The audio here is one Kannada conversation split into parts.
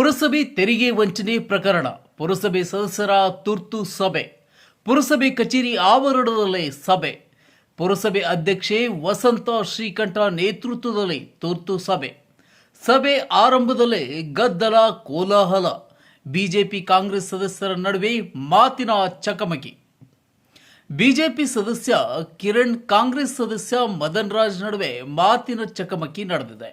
ಪುರಸಭೆ ತೆರಿಗೆ ವಂಚನೆ ಪ್ರಕರಣ, ಪುರಸಭೆ ಸದಸ್ಯರ ತುರ್ತು ಸಭೆ, ಪುರಸಭೆ ಕಚೇರಿ ಆವರಣದಲ್ಲಿ ಸಭೆ, ಪುರಸಭೆ ಅಧ್ಯಕ್ಷೆ ವಸಂತ ಶ್ರೀಕಂಠ ನೇತೃತ್ವದಲ್ಲಿ ತುರ್ತು ಸಭೆ ಸಭೆ ಆರಂಭದಲ್ಲೇ ಗದ್ದಲ ಕೋಲಾಹಲ, ಬಿಜೆಪಿ ಕಾಂಗ್ರೆಸ್ ಸದಸ್ಯರ ನಡುವೆ ಮಾತಿನ ಚಕಮಕಿ. ಬಿಜೆಪಿ ಸದಸ್ಯ ಕಿರಣ್ ಕಾಂಗ್ರೆಸ್ ಸದಸ್ಯ ಮದನ್ ರಾಜ್ ನಡುವೆ ಮಾತಿನ ಚಕಮಕಿ ನಡೆದಿದೆ.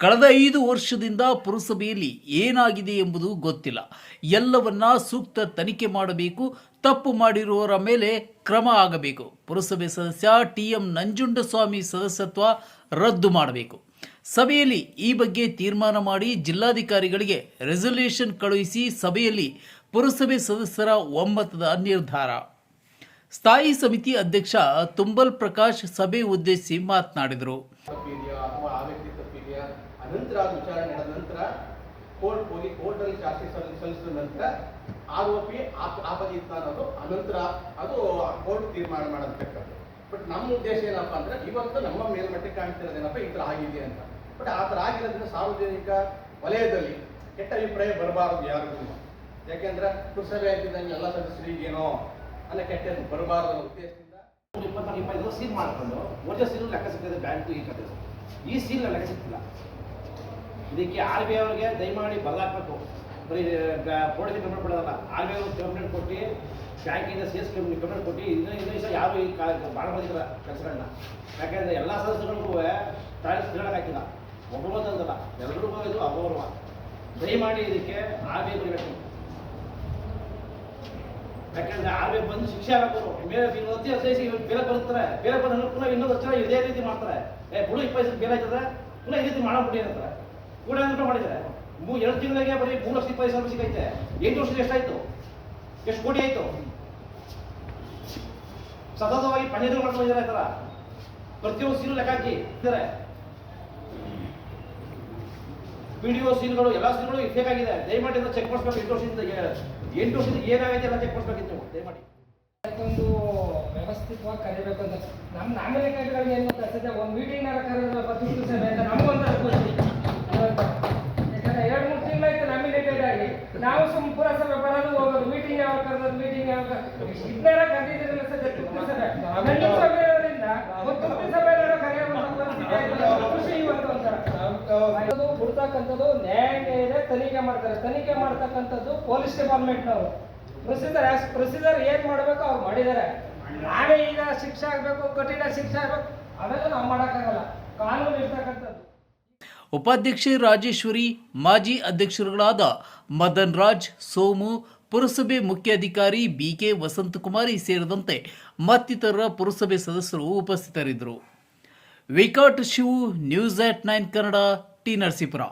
ಕಳೆದ ಐದು ವರ್ಷದಿಂದ ಪುರಸಭೆಯಲ್ಲಿ ಏನಾಗಿದೆ ಎಂಬುದು ಗೊತ್ತಿಲ್ಲ. ಎಲ್ಲವನ್ನ ಸೂಕ್ತ ತನಿಖೆ ಮಾಡಬೇಕು, ತಪ್ಪು ಮಾಡಿರುವವರ ಮೇಲೆ ಕ್ರಮ ಆಗಬೇಕು. ಪುರಸಭೆ ಸದಸ್ಯ ಟಿಎಂ ನಂಜುಂಡಸ್ವಾಮಿ ಸದಸ್ಯತ್ವ ರದ್ದು ಮಾಡಬೇಕು. ಸಭೆಯಲ್ಲಿ ಈ ಬಗ್ಗೆ ತೀರ್ಮಾನ ಮಾಡಿ ಜಿಲ್ಲಾಧಿಕಾರಿಗಳಿಗೆ ರೆಸಲ್ಯೂಷನ್ ಕಳುಹಿಸಿ ಸಭೆಯಲ್ಲಿ ಪುರಸಭೆ ಸದಸ್ಯರ ಒಮ್ಮತದ ನಿರ್ಧಾರ. ಸ್ಥಾಯಿ ಸಮಿತಿ ಅಧ್ಯಕ್ಷ ತುಂಬಲ್ ಪ್ರಕಾಶ್ ಸಭೆ ಉದ್ದೇಶಿಸಿ ಮಾತನಾಡಿದರು. ನಂತರ ಅದು ವಿಚಾರಣೆ ನಡೆದ ನಂತರ ಕೋರ್ಟ್ ಹೋಗಿ ಕೋರ್ಟಲ್ಲಿ ಚಾರ್ಜ್ ಸಲ್ಲಿಸಿದ ನಂತರ ಆರೋಪಿ ಆಪದಿ ಆಪದಿತ್ತ ಅನ್ನೋದು ಅನಂತರ ಅದು ಕೋರ್ಟ್ ತೀರ್ಮಾನ ಮಾಡತಕ್ಕದ್ದು. ಬಟ್ ನಮ್ಮ ಉದ್ದೇಶ ಏನಪ್ಪ ಅಂದ್ರೆ ಇವತ್ತು ನಮ್ಮ ಮೇಲ್ಮಟ್ಟಕ್ಕೆ ಕಾಣ್ತಿರೋದೇನಪ್ಪ ಈ ಥರ ಆಗಿದೆ ಅಂತ. ಬಟ್ ಆ ಥರ ಆಗಿರೋದ್ರಿಂದ ಸಾರ್ವಜನಿಕ ವಲಯದಲ್ಲಿ ಕೆಟ್ಟ ಅಭಿಪ್ರಾಯ ಬರಬಾರದು ಯಾರಿಗೂ. ಯಾಕೆಂದ್ರೆ ಪುರಸಭೆ ಆಗಿದ್ದಂಗೆ ಎಲ್ಲ ಸದಸ್ಯರಿಗೆ ಅನ್ನೋ ಕೆಟ್ಟ ಬರಬಾರದ ಉದ್ದೇಶದಿಂದ ಇಪ್ಪತ್ತು ಇಪ್ಪತ್ತೈದು ಸೀಲ್ ಮಾಡಿಕೊಂಡು ಒಂದು ಸೀಲ್ ಲೆಕ್ಕ ಸಿಗ್ತದೆ ಬ್ಯಾಂಕು ಈ ಕತೆ ಈ ಸೀಲ್ ಲೆಕ್ಕ ಸಿಗ್ತಿಲ್ಲ ಇದಕ್ಕೆ ಆರ್ ಬಿ ಐ ಅವ್ರಿಗೆ ದಯಮಾಡಿ ಬದಲಾಗಬೇಕು. ಬರೀ ಪೊಲೀಸ್ ಕಂಪ್ಲೇಂಟ್ ಕೊಡೋದಲ್ಲ. ಆರ್ ಬಿ ಐ ಅವ್ರಿಗೆ ಕಂಪ್ಲೇಂಟ್ ಕೊಟ್ಟು ಬ್ಯಾಂಕಿಂದ ಸಿ ಎಸ್ ಕಂಪ್ಲೇಂಟ್ ಕೊಟ್ಟು, ಇನ್ನೂ ಇನ್ನೂ ದಿವಸ ಯಾರು ಈ ಭಾಳ ಮಾಡಿದ್ರ ಕೆಲಸಗಳನ್ನ ಯಾಕೆಂದರೆ ಎಲ್ಲ ಸದಸ್ಯರಿಗೂ ತಾಳಿ ತಿನ್ನೋಕೆ ಹಾಕಿಲ್ಲ ಒಬ್ಬರು ಬಂದಲ್ಲ ಎಲ್ರಿಗೂ ಇದು ಅಗೌರವ ದಯಮಾಡಿ ಇದಕ್ಕೆ ಆರ್ ಬಿ ಐ ಬರಬೇಕು. ಯಾಕಂದ್ರೆ ಆರ್ ಬಿ ಬಂದು ಶಿಕ್ಷೆ ಹಾಕೋರು ಮೇಲೆ ಇವತ್ತು ಇವ್ರು ಬೇರೆ ಬರುತ್ತಾರೆ ಬೇರೆ ಪುನಃ ಇನ್ನೊಂದು ವರ್ಷ ಇದೇ ರೀತಿ ಮಾಡ್ತಾರೆ. ಏ, ಬಿಡು ಇಪ್ಪತ್ತು ಬೇರೆ ಆಯ್ತದೆ? ಪುನಃ ಇದೇ ರೀತಿ ಮಾಡಬಿಡಿ ಅಂತಾರೆ. ಕೂಡ ಅಂತ ಮಾಡಿದ್ದಾರೆ? ಮೂ ಎರಡು ತಿಂಗಳಿಗೆ ಬರೀ ಮೂರು ಲಕ್ಷ ಇಪ್ಪತ್ತು ಸಾವಿರ ಸಿಗೈತೆ. ಎಂಟು ವರ್ಷದ ಎಷ್ಟಾಯ್ತು? ಎಷ್ಟು ಕೋಟಿ ಆಯ್ತು? ಸತತವಾಗಿ ಪಂಡಿತರು ಮಾಡ್ಕೊಂಡಿದ್ದಾರೆ ಈ ಥರ. ಪ್ರತಿಯೊಂದು ಲೆಕ್ಕ ಹಾಕಿ ಇದ್ದಾರೆ ವಿಡಿಯೋ ಸೀನ್ಗಳು ಎಲ್ಲ ಸೀನ್ಗಳು ಫೇಕ್ ಆಗಿದೆ. ದಯಮಾಡಿ ಚೆಕ್ ಮಾಡಿಸ್ಬೇಕು ಎಂಟು ವರ್ಷದಿಂದ ಎಂಟು ವರ್ಷದಿಂದ ಏನಾಗೈತೆ ಎಲ್ಲ ಚೆಕ್ ಮಾಡಿಸ್ಬೇಕಿತ್ತು ದಯಮಾಡಿ. ಒಂದು ವ್ಯವಸ್ಥಿತವಾಗಿ ಕರಿಬೇಕು ಅಂತ. ನಮ್ಮ ನಾಗರಿಕರಿಗೆ ಏನು ಗೊತ್ತಾ? ಒಂದು ಒಂದು ಮೀಟಿಂಗ್ನಾರ ಕರೆದ್ರೆ ಬದುಕು ಸಭೆ ಅಂತ ನಮಗೊಂದು ಖುಷಿ. ಯಾಕಂದ್ರೆ ಎರಡು ಮೂರು ತಿಂಗಳಾಯ್ತು ನಾಮಿನೇಟೆಡ್ ಆಗಿ. ನಾವು ಸುಮ್ ಪುರಸಭೆ ಬರೋದು ಹೋಗೋದು. ಮೀಟಿಂಗ್ ಯಾವಾಗ ಕರೆದ್ರು ಮೀಟಿಂಗ್ ಯಾವಾಗ ಇದನ್ನೆಲ್ಲ ಕರೆದಿದ್ದಿರಲ್ಲ ಸದ್ಯ ತುರ್ತು ಸಭೆ. ಇರೋದ್ರಿಂದ ಒಂದು ತುರ್ತು ಸಭೆ ಕರೆಯುವಂತ ಪರಿಸ್ಥಿತಿ. ಖುಷಿ ಹುಡ್ತಕ್ಕಂಥದ್ದು ಇದೆ ತನಿಖೆ ಮಾಡ್ತಾರೆ. ತನಿಖೆ ಮಾಡ್ತಕ್ಕಂಥದ್ದು ಪೊಲೀಸ್ ಡಿಪಾರ್ಟ್ಮೆಂಟ್ನವರು ಪ್ರೊಸೀಜರ್ ಪ್ರೊಸೀಜರ್ ಏನು ಮಾಡಬೇಕು ಅವ್ರು ಮಾಡಿದ್ದಾರೆ. ನಾವೇ ಈಗ ಶಿಕ್ಷೆ ಆಗಬೇಕು, ಕಠಿಣ ಶಿಕ್ಷೆ ಆಗಬೇಕು, ಅವೆಲ್ಲ ನಾವು ಮಾಡೋಕ್ಕಾಗಲ್ಲ. ಕಾನೂನು ಇರ್ತಕ್ಕಂಥದ್ದು. ಉಪಾಧ್ಯಕ್ಷೆ ರಾಜೇಶ್ವರಿ, ಮಾಜಿ ಅಧ್ಯಕ್ಷರುಗಳಾದ ಮದನ್ ರಾಜ್, ಸೋಮು, ಪುರಸಭೆ ಮುಖ್ಯಾಧಿಕಾರಿ ಬಿಕೆ ವಸಂತಕುಮಾರಿ ಸೇರಿದಂತೆ ಮತ್ತಿತರ ಪುರಸಭೆ ಸದಸ್ಯರು ಉಪಸ್ಥಿತರಿದ್ದರು. ವಿಕಾಟ್ Shivu, news at nine Kannada. T Narasipura